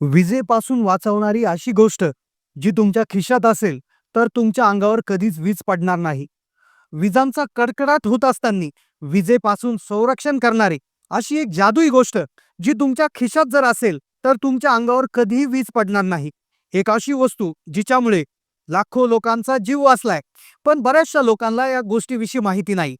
विजेपासून वाचवणारी अशी गोष्ट जी तुमच्या खिशात असेल तर तुमच्या अंगावर कधीच वीज पडणार नाही. विजांचा कडकडाट होत असताना विजेपासून संरक्षण करणारी अशी एक जादुई गोष्ट जी तुमच्या खिशात जर असेल तर तुमच्या अंगावर कधीही वीज पडणार नाही. एक अशी वस्तू जिच्यामुळे लाखो लोकांचा जीव वाचलाय पण बऱ्याचशा लोकांना या गोष्टीविषयी माहिती नाही.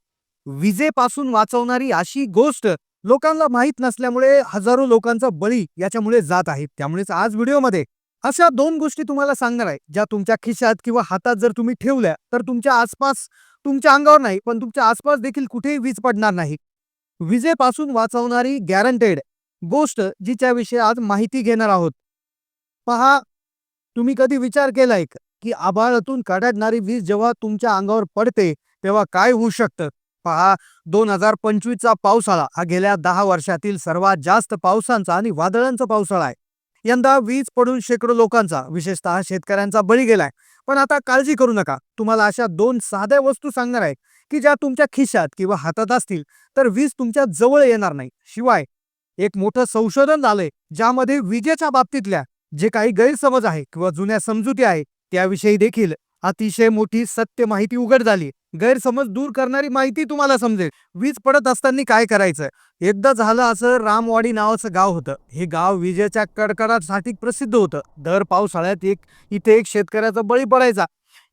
विजेपासून वाचवणारी अशी गोष्ट लोकांना माहीत नसल्यामुळे हजारो लोकांचा बळी याच्यामुळे जात आहे. त्यामुळेच आज व्हिडिओमध्ये अशा दोन गोष्टी तुम्हाला सांगणार आहे ज्या तुमच्या खिशात किंवा हातात जर तुम्ही ठेवल्या तर तुमच्या आसपास तुमच्या अंगावर नाही पण तुमच्या आसपास देखील कुठेही वीज पडणार नाही. विजेपासून वाचवणारी गॅरंटेड गोष्ट जिच्याविषयी आज माहिती घेणार आहोत. पहा तुम्ही कधी विचार केलाय की आभाळातून कडाडणारी वीज जेव्हा तुमच्या अंगावर पडते तेव्हा काय होऊ शकतं? पहा दोन हजार पंचवीसचा पावसाळा हा गेल्या दहा वर्षातील सर्वात जास्त पावसांचा आणि वादळांचा पावसाळा आहे. यंदा वीज पडून शेकडो लोकांचा विशेषतः शेतकऱ्यांचा बळी गेलाय. पण आता काळजी करू नका. तुम्हाला अशा दोन साध्या वस्तू सांगणार आहे की ज्या तुमच्या खिशात किंवा हातात असतील तर वीज तुमच्या जवळ येणार नाही. शिवाय एक मोठं संशोधन झालंय ज्यामध्ये विजेच्या बाबतीतल्या जे काही गैरसमज आहे किंवा जुन्या समजुती आहे त्याविषयी देखील अतिशय मोठी सत्य माहिती उघड झाली. गैरसमज दूर करणारी माहिती तुम्हाला समजेल. वीज पडत असताना काय करायचं? एकदा झालं असं रामवाडी नावाचं गाव होतं. हे गाव विजेच्या कडकडासाठी प्रसिद्ध होतं. दर पावसाळ्यात एक इथे एक शेतकऱ्याचा बळी पडायचा.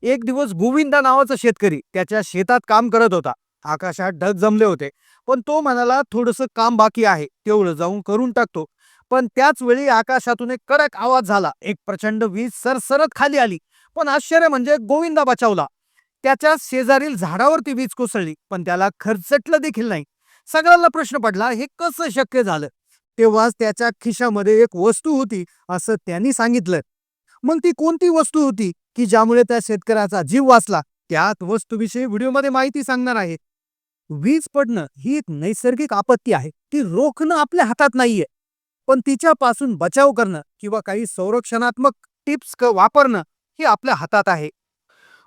एक दिवस गोविंदा नावाचा शेतकरी त्याच्या शेतात काम करत होता. आकाशात ढग जमले होते. पण तो म्हणाला थोडंसं काम बाकी आहे. तेवढं जाऊन करून टाकतो. पण त्याच वेळी आकाशातून एक कडक आवाज झाला. एक प्रचंड वीज सरसरत खाली आली. पण आश्चर्य म्हणजे गोविंदा बचावला. त्याच्या शेजारील झाडावरती वीज कोसळली पण त्याला खरचटलं देखील नाही. सगळ्यांना प्रश्न पडला हे कसं शक्य झालं? तेव्हाच त्याच्या खिशामध्ये एक वस्तू होती असं त्यांनी सांगितलं. मग ती कोणती वस्तू होती की ज्यामुळे त्या शेतकऱ्याचा जीव वाचला? त्यात वस्तूविषयी व्हिडिओमध्ये माहिती सांगणार आहे. वीज पडणं ही एक नैसर्गिक आपत्ती आहे. ती रोखणं आपल्या हातात नाहीये. पण तिच्यापासून बचाव करणं किंवा काही संरक्षणात्मक टिप्स क वापरणं हे आपल्या हातात आहे.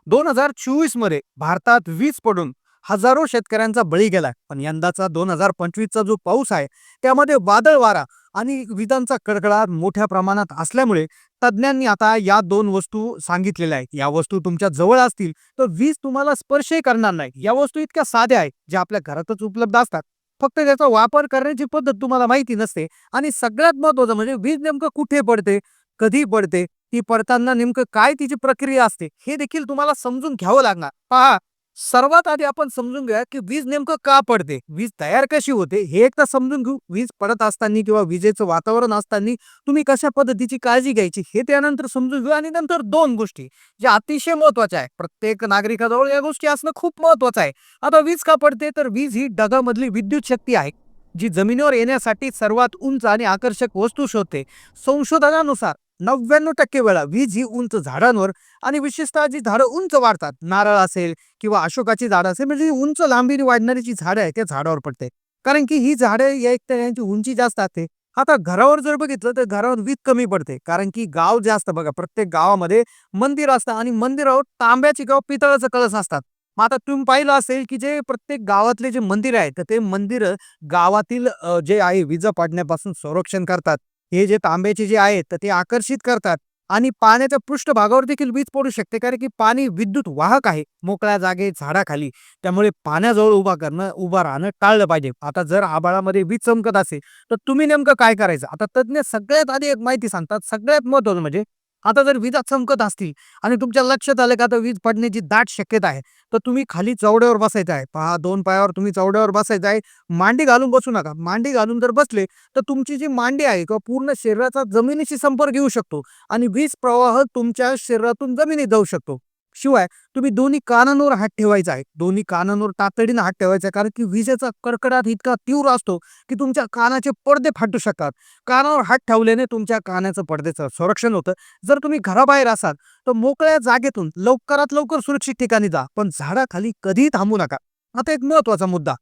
दोन हजार चोवीसमध्ये भारतात वीज पडून हजारो शेतकऱ्यांचा बळी गेलाय पण यंदाचा दोन हजार पंचवीसचा जो पाऊस आहे त्यामध्ये वादळ वारा आणि विजांचा कडकडाट मोठ्या प्रमाणात असल्यामुळे तज्ज्ञांनी आता या दोन वस्तू सांगितलेल्या आहेत. या वस्तू तुमच्या जवळ असतील तर वीज तुम्हाला स्पर्शही करणार नाही. या वस्तू इतक्या साध्या आहेत ज्या आपल्या घरातच उपलब्ध असतात. फक्त त्याचा वापर करण्याची पद्धत तुम्हाला माहिती नसते आणि सगळ्यात महत्वाचं म्हणजे वीज नेमकं कुठे पडते? कधी पडते ती पडताना नेमकं काय तिची प्रक्रिया असते हे देखील तुम्हाला समजून घ्यावं लागणार. पहा सर्वात आधी आपण समजून घ्या की वीज नेमकं का पडते वीज तयार कशी होते हे एकदा समजून घेऊ वीज पडत असताना किंवा विजेचं वातावरण असताना तुम्ही कशा पद्धतीची काळजी घ्यायची हे त्यानंतर समजून घेऊ आणि नंतर दोन गोष्टी ज्या अतिशय महत्त्वाच्या आहे प्रत्येक नागरिकाजवळ या गोष्टी असणं खूप महत्वाचं आहे. आता वीज का पडते तर वीज ही ढगामधली विद्युत शक्ती आहे जी जमिनीवर येण्यासाठी सर्वात उंच आणि आकर्षक वस्तू शोधते. संशोधनानुसार नव्याण्णव टक्के वेळा वीज ही उंच झाडांवर आणि विशेषतः जी झाडं उंच वाढतात नारळ असेल किंवा अशोकाची झाडं असेल म्हणजे उंच लांबीने वाढणारी जी झाडं आहे त्या झाडावर पडते. कारण की ही झाडं या एक तर यांची उंची जास्त असते. आता घरावर जर बघितलं तर घरावर वीज कमी पडते. कारण की गाव जे असतं बघा प्रत्येक गावामध्ये मंदिर असतं आणि मंदिरावर तांब्याची किंवा पितळाचं कळस असतात. मग आता तुम्ही पाहिलं असेल की जे प्रत्येक गावातले जे मंदिर आहे तर ते मंदिर गावातील जे आहे विजा पाडण्यापासून संरक्षण करतात. हे जे तांब्याचे जे आहेत तर ते आकर्षित करतात. आणि पाण्याच्या पृष्ठभागावर देखील वीज पडू शकते कारण की पाणी विद्युत वाहक आहे मोकळ्या जागे झाडाखाली. त्यामुळे पाण्याजवळ उभा करणं उभं राहणं टाळलं पाहिजे. आता जर आभाळामध्ये वीज चमकत असेल तर तुम्ही नेमकं काय करायचं? आता तज्ज्ञ सगळ्यात आधी एक माहिती सांगतात. सगळ्यात महत्वाचं म्हणजे आता जर विजा चमकत असतील आणि तुमच्या लक्षात आलं का आता वीज पडण्याची दाट शक्यता आहे तर तुम्ही खाली चौड्यावर बसायचं आहे. पहा दोन पायावर तुम्ही चौड्यावर बसायचं आहे. मांडी घालून बसू नका. मांडी घालून जर बसले तर तुमची जी मांडी आहे किंवा पूर्ण शरीराचा जमिनीशी संपर्क येऊ शकतो आणि वीज प्रवाह तुमच्या शरीरातून जमिनीत जाऊ शकतो. शिवाय तुम्ही दोन्ही कानांवर हात ठेवायचा आहे. दोन्ही कानांवर तातडीनं हात ठेवायचा आहे. कारण की विजेचा कडकडाट इतका तीव्र असतो की तुमच्या कानाचे पडदे फाटू शकतात. कानावर हात ठेवल्याने तुमच्या कानाचं पडद्याचं संरक्षण होतं. जर तुम्ही घराबाहेर असाल तर मोकळ्या जागेतून लवकरात लवकर सुरक्षित ठिकाणी जा. पण झाडाखाली कधीही थांबू नका. आता एक महत्त्वाचा मुद्दा.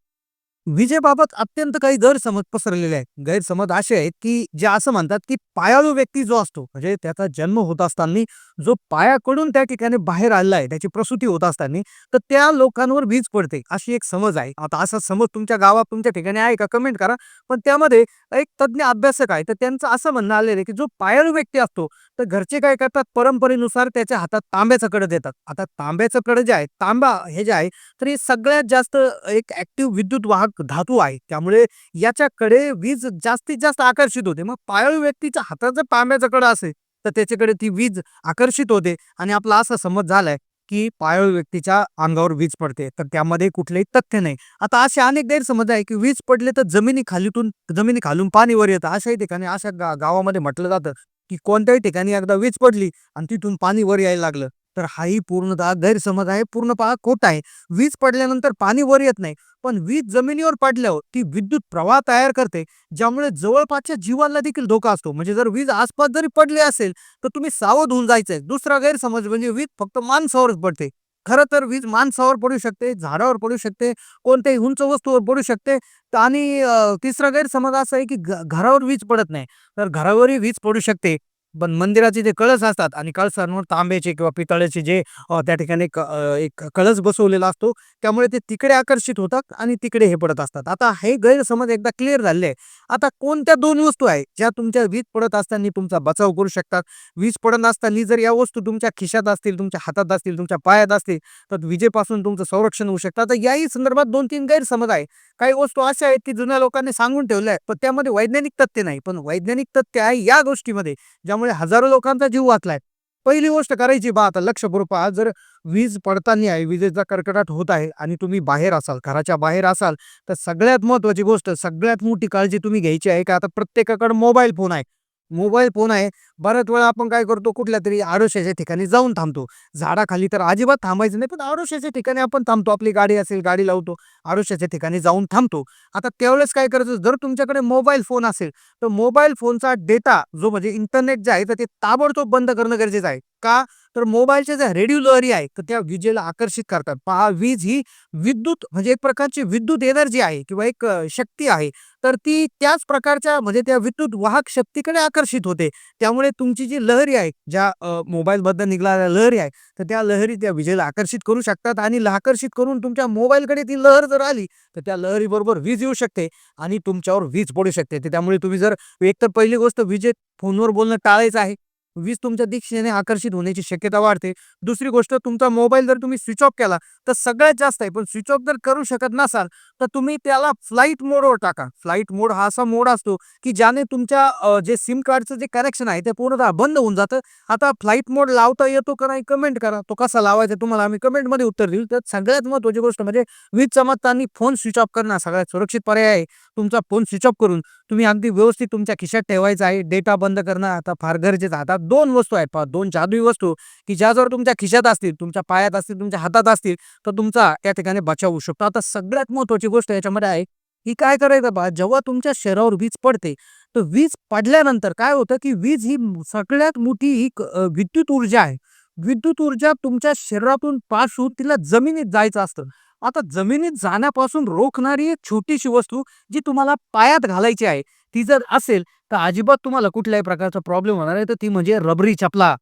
विजेबाबत अत्यंत काही गैरसमज पसरलेले आहेत. गैरसमज असे आहेत, की जे असं म्हणतात, की पायाळू व्यक्ती जो असतो, म्हणजे त्याचा जन्म होत असताना जो पायाकडून त्या ठिकाणी बाहेर आलेला आहे, त्याची प्रसूती होत असताना, तर त्या लोकांवर वीज पडते, अशी एक समज आहे. आता असा समज तुमच्या गावात, तुमच्या ठिकाणी आहे का? कमेंट करा. पण त्यामध्ये एक तज्ज्ञ अभ्यासक आहे, तर त्यांचं असं म्हणणं आलेलं आहे, की जो पायाळू व्यक्ती असतो, तर घरचे काय करतात, परंपरेनुसार त्याच्या हातात तांब्याचं कडं देतात. आता तांब्याचं कडं जे आहे, तांबा हे जे आहे, तर हे सगळ्यात जास्त एक ॲक्टिव्ह विद्युत वाहक धातू आहे. त्यामुळे याच्याकडे वीज जास्तीत जास्त आकर्षित होते. मग पायाळू व्यक्तीच्या हातात जर तांब्याचं कडं असेल, तर त्याच्याकडे ती वीज आकर्षित होते आणि आपला असा समज झालाय, की पायाळू व्यक्तीच्या अंगावर वीज पडते. तर त्यामध्ये कुठलंही तथ्य नाही. आता असे अनेक गैरसमज आहे, की वीज पडले तर जमिनीखालीतून जमिनीखालून पाणी वर येतं. अशाही ठिकाणी अशा गा गावामध्ये म्हटलं जातं, की कोणत्याही ठिकाणी एकदा वीज पडली आणि तिथून पाणी वर यायला लागलं. तर हाही पूर्णतः गैरसमज आहे, पूर्णतः खोट आहे. वीज पडल्यानंतर पाणी वर येत नाही. पण वीज जमिनीवर पडल्यावर ती विद्युत प्रवाह तयार करते, ज्यामुळे जवळपासच्या जीवांना देखील धोका असतो. म्हणजे जर वीज आसपास जरी पडली असेल, तर तुम्ही सावध होऊन जायचंय. दुसरा गैरसमज म्हणजे वीज फक्त माणसावरच पडते. खरं तर वीज माणसावर पडू शकते, झाडावर पडू शकते, कोणत्याही उंच वस्तूवर पडू शकते. तर आणि तिसरा गैरसमज असा आहे, की घ घरावर वीज पडत नाही. तर घरावरही वीज पडू शकते. पण मंदिराचे जे कळस असतात आणि कळसांवर तांब्याचे किंवा पितळेचे जे त्या ठिकाणी एक एक कळस बसवलेला असतो, त्यामुळे ते तिकडे आकर्षित होतात आणि तिकडे हे पडत असतात. आता हे गैरसमज एकदा क्लिअर झाले आहे. आता कोणत्या दोन वस्तू आहे ज्या तुमच्या वीज पडत असताना तुमचा बचाव करू शकतात? वीज पडत असताना जर या वस्तू तुमच्या खिशात असतील, तुमच्या हातात असतील, तुमच्या पायात असतील, तर विजेपासून तुमचं संरक्षण होऊ शकतं. तर याही संदर्भात 2-3 गैरसमज आहे. काही वस्तू अशा आहेत, की जुन्या लोकांनी सांगून ठेवल्या आहेत, पण त्यामध्ये वैज्ञानिक तथ्य नाही. पण वैज्ञानिक तथ्य आहे या गोष्टीमध्ये, ज्या त्यामुळे हजारो लोकांचा जीव वाचलाय. पहिली गोष्ट करायची बा आता लक्षपूर्वक जर वीज पडताना आहे, विजेचा कडकडाट होत आहे आणि तुम्ही बाहेर असाल, घराच्या बाहेर असाल, तर सगळ्यात महत्त्वाची गोष्ट, सगळ्यात मोठी काळजी तुम्ही घ्यायची आहे, का आता प्रत्येकाकडे मोबाईल फोन आहे. मोबाईल फोन आहे. बऱ्याच वेळा आपण काय करतो, कुठल्या तरी आडोशाच्या ठिकाणी जाऊन थांबतो. झाडाखाली तर अजिबात थांबायचं नाही, पण आडोशाच्या ठिकाणी आपण थांबतो. आपली गाडी असेल, गाडी लावतो, आडोशाच्या ठिकाणी जाऊन थांबतो. आता त्यावेळेस काय करायचं, जर तुमच्याकडे मोबाईल फोन असेल, तर मोबाईल फोनचा डेटा जो म्हणजे इंटरनेट जे आहे, तर ते ताबडतोब बंद करणं गरजेचं आहे. का? तर मोबाईलच्या ज्या रेडिओ लहरी आहे तर त्या विजेला आकर्षित करतात. पहा, वीज ही विद्युत म्हणजे एक प्रकारची विद्युत एनर्जी आहे किंवा एक शक्ती आहे. तर ती त्याच प्रकारच्या म्हणजे त्या विद्युत वाहक शक्तीकडे आकर्षित होते. त्यामुळे तुमची जी लहरी आहे, ज्या मोबाईलबद्दल निघणाऱ्या लहरी आहे, तर त्या लहरी त्या विजेला आकर्षित करू शकतात आणि आकर्षित करून तुमच्या मोबाईलकडे ती लहर जर आली, तर त्या लहरीबरोबर वीज येऊ शकते आणि तुमच्यावर वीज पडू शकते. त्यामुळे तुम्ही जर एकतर पहिली गोष्ट विजेत फोनवर बोलणं टाळायचं आहे. वीज तुमच्या दिशेने आकर्षित होण्याची शक्यता वाढते. दुसरी गोष्ट तुमचा मोबाईल जर तुम्ही स्विच ऑफ केला, तर सगळ्यात जास्त आहे. पण स्विच ऑफ जर करू शकत नसाल, तर तुम्ही त्याला फ्लाईट मोडवर टाका. फ्लाईट मोड हा असा मोड असतो, की ज्याने तुमच्या जे सिम कार्डचं जे कनेक्शन आहे, ते पूर्णतः बंद होऊन जातं. आता फ्लाईट मोड लावता येतो का नाही कमेंट करा. तो कसा लावायचा तुम्हाला आम्ही कमेंटमध्ये उत्तर देऊ. तर सगळ्यात महत्त्वाची गोष्ट म्हणजे वीज चमकताना फोन स्विच ऑफ करणं सगळ्यात सुरक्षित पर्याय आहे. तुमचा फोन स्विच ऑफ करून तुम्ही अगदी व्यवस्थित तुमच्या खिशात ठेवायचा आहे. डेटा बंद करणं आता फार गरजेचं आता दोन वस्तू आहेत पहा, दोन जादुई वस्तू, की ज्या जर तुमच्या खिशात असतील, तुमच्या पायात असतील, तुमच्या हातात असतील, तर तुमचा त्या ठिकाणी बचाव होऊ शकतो. आता सगळ्यात महत्त्वाची गोष्ट याच्यामध्ये आहे, की काय करायचं पहा, जेव्हा तुमच्या शरीरावर वीज पडते, तर वीज पडल्यानंतर काय होतं, की वीज ही सगळ्यात मोठी ही विद्युत ऊर्जा आहे. विद्युत ऊर्जा तुमच्या शरीरातून पास होऊन तिला जमिनीत जायचं असतं. आता जमिनीत जाण्यापासून रोखणारी एक छोटीशी वस्तू, जी तुम्हाला पायात घालायची आहे, ती जर असेल, तर अजिबात तुम्हाला कुठल्याही प्रकारचा प्रॉब्लेम होणार आहे तर ती म्हणजे रबरी चपला.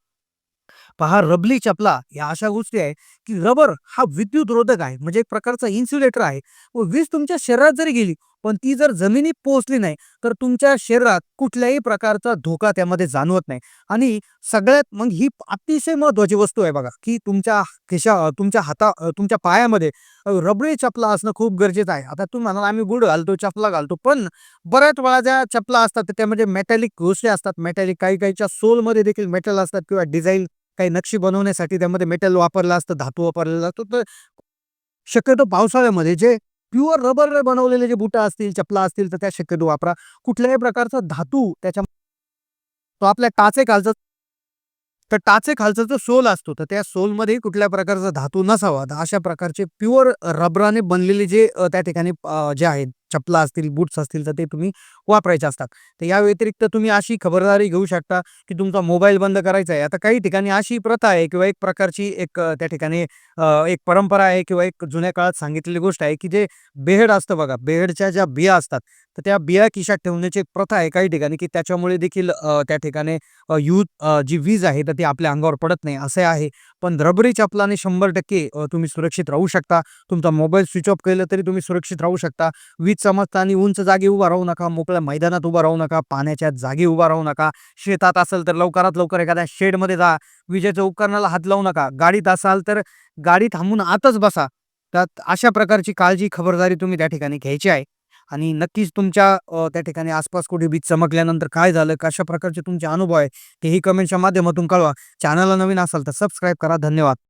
पहा, रबली चपला या अशा गोष्टी आहे, की रबर हा विद्युतरोधक आहे. म्हणजे एक प्रकारचा इन्सुलेटर आहे. व वीज तुमच्या शरीरात जरी गेली, पण ती जर जमिनीत पोहोचली नाही, तर तुमच्या शरीरात कुठल्याही प्रकारचा धोका त्यामध्ये जाणवत नाही. आणि सगळ्यात मग ही अतिशय महत्त्वाची वस्तू आहे बघा, की तुमच्या खिशा तुमच्या हाता तुमच्या पायामध्ये रबरी चपला असणं खूप गरजेचं आहे. आता तुम्ही म्हणाल, आम्ही गुड घालतो, चपला घालतो, पण बऱ्याच वेळा ज्या चपला असतात, त्यामध्ये मेटॅलिक गोष्टी असतात. मेटॅलिक काही-काहीच्या सोलमध्ये देखील मेटल असतात किंवा डिझाईन काही नक्षी बनवण्यासाठी त्यामध्ये मेटल वापरलं असतं, धातू वापरलेला असतो. तर शक्यतो पावसाळ्यामध्ये जे प्युअर रबरने बनवलेले जे बुटं असतील, चपला असतील, तर त्या शक्यतो वापरा. कुठल्याही प्रकारचा धातू त्याच्या तो आपल्या टाचेखालचा तर टाचेखालचा जो सोल असतो, तर त्या सोलमध्ये कुठल्या प्रकारचा धातू नसावा. तर अशा प्रकारचे प्युअर रबराने बनलेले जे त्या ठिकाणी जे आहेत चपला असतील बूट्स असतील तर ते तुम्ही वापरायचे असतात. तर या व्यतिरिक्त तुम्ही अशी खबरदारी घेऊ शकता की तुमचा मोबाईल बंद करायचा आहे. आता काही ठिकाणी अशी प्रथा आहे किंवा एक प्रकारची एक त्या ठिकाणी एक परंपरा आहे किंवा एक जुन्या काळात सांगितलेली गोष्ट आहे की जे बेहेड असतं बघा बेहेडच्या ज्या बिया असतात तर त्या बिया खिशात ठेवण्याची एक प्रथा आहे काही ठिकाणी की त्याच्यामुळे देखील त्या ठिकाणी यूथ यूज जी वीज आहे तर ती आपल्या अंगावर पडत नाही असे आहे. पण रबरी चपलाने शंभर टक्के तुम्ही सुरक्षित राहू शकता. तुमचा मोबाईल स्विच ऑफ केलं तरी तुम्ही सुरक्षित राहू शकता. वीज चमकताना उंच जागी उभा राहू नका मोकळ्या मैदानात उभा राहू नका पाण्याच्या जागी उभा राहू नका. शेतात असेल तर लवकरात लवकर एखाद्या शेडमध्ये जा विजेच्या उपकरणाला हात लावू नका. गाडीत असाल तर गाडी थांबून आतच बसा. त्यात अशा प्रकारची काळजी खबरदारी तुम्ही त्या ठिकाणी घ्यायची आहे. आणि नक्कीच तुमच्या त्या ठिकाणी आसपास कुठे बीच चमकल्यानंतर काय झालं कशा प्रकारचे तुमचे अनुभव आहे तेही कमेंटच्या माध्यमातून कळवा. चॅनलला नवीन असाल तर सबस्क्राईब करा. धन्यवाद.